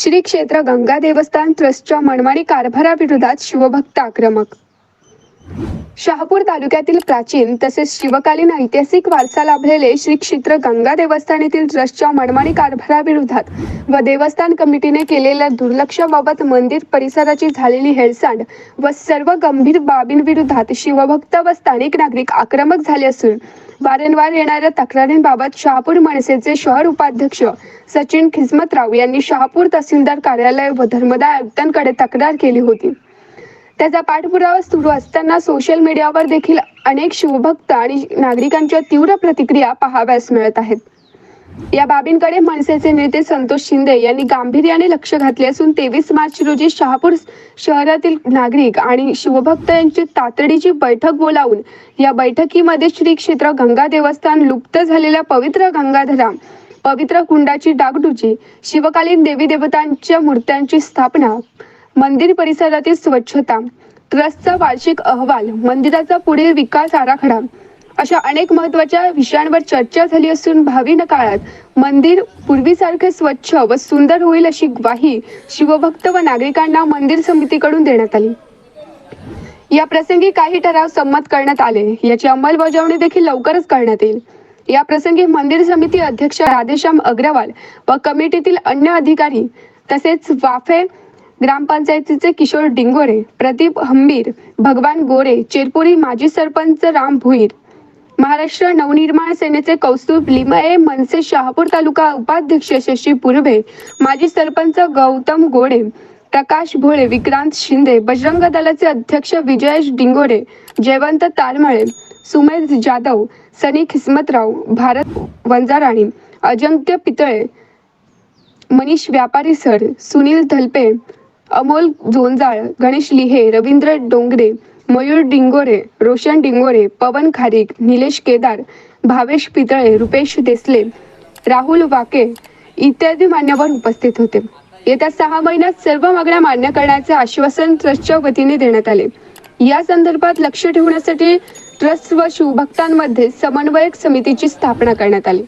श्री क्षेत्र गंगा देवस्थान ट्रस्टच्या मनमानी कारभाराविरोधात शिवभक्त आक्रमक. शहापूर तालुक्यातील प्राचीन तसेच शिवकालीन ऐतिहासिक वारसा लाभलेले श्री क्षेत्र गंगा देवस्थान येथील ट्रस्टच्या मनमानी कारभाराविरोधात व देवस्थान कमिटीने केलेल्या दुर्लक्षाबाबत मंदिर परिसराची झालेली हेळसांड व सर्व गंभीर बाबींविरोधात शिवभक्त व स्थानिक नागरिक आक्रमक झाले असून वारंवार येणाऱ्या तक्रारींबाबत शहापूर मनसेचे शहर उपाध्यक्ष सचिन खिस्मतराव यांनी शहापूर तहसीलदार कार्यालय व धर्मदाय आयुक्तांकडे तक्रार केली होती. त्याचा पाठपुरावा सुरू असताना सोशल मीडियावर देखील अनेक शिवभक्त आणि नागरिकांच्या तीव्र प्रतिक्रिया पाहाव्यास मिळत आहेत. या बाबींकडे मनसेचे नेते संतोष शिंदे यांनी गांभीर्याने लक्ष घातले असून तेवीस मार्च रोजी शहापूर शहरातील नागरिक आणि शिवभक्त यांची तातडीची बैठक बोलावून या बैठकीमध्ये श्री क्षेत्र गंगा देवस्थान लुप्त झालेल्या पवित्र गंगाधरा पवित्र कुंडाची डागडुजी शिवकालीन देवी देवतांच्या मूर्त्यांची स्थापना मंदिर परिसरातील स्वच्छता ट्रस्टचा वार्षिक अहवाल मंदिराचा पुढील विकास आराखडा अशा अनेक महत्त्वाच्या विषयांवर चर्चा झाली असून भावी काळात मंदिर पूर्वीसारखे स्वच्छ व सुंदर होईल अशी ग्वाही शिवभक्त व नागरिकांना मंदिर समितीकडून देण्यात आली. या प्रसंगी काही ठराव संमत करण्यात आले. याची अंमलबजावणी देखील लवकरच करण्यात येईल. या प्रसंगी मंदिर समिती अध्यक्ष राधेश्याम अग्रवाल व कमिटीतील अन्य अधिकारी तसेच वाफे ग्रामपंचायतीचे किशोर डिंगोरे प्रदीप हंबीर भगवान गोरे चेरपुरी माजी सरपंच राम भुईर महाराष्ट्र नवनिर्माण सेनेचे कौस्तुभ लिमये मनसे शहापूर तालुका उपाध्यक्ष शशी पुरभे माजी सरपंच गौतम गोडे प्रकाश भोळे विक्रांत शिंदे बजरंग दलाचे अध्यक्ष विजयेश डिंगोरे जयवंत तारमळे सुमेध जाधव सनी खिस्मतराव भारत वंजाराणी अजंक्य पितळे मनीष व्यापारी सर सुनील धलपे अमोल झोंजाळ गणेश लिहे रवींद्र डोंगरे मयूर डिंगोरे रोशन डिंगोरे पवन खारीक निलेश केदार भावेश पितळे रुपेश देसले राहुल वाके इत्यादी मान्यवर उपस्थित होते. येत्या सहा महिन्यात सर्व मागण्या मान्य करण्याचे आश्वासन ट्रस्टच्या वतीने देण्यात आले. या संदर्भात लक्ष ठेवण्यासाठी ट्रस्ट व शिवभक्तांमध्ये समन्वयक समितीची स्थापना करण्यात आली.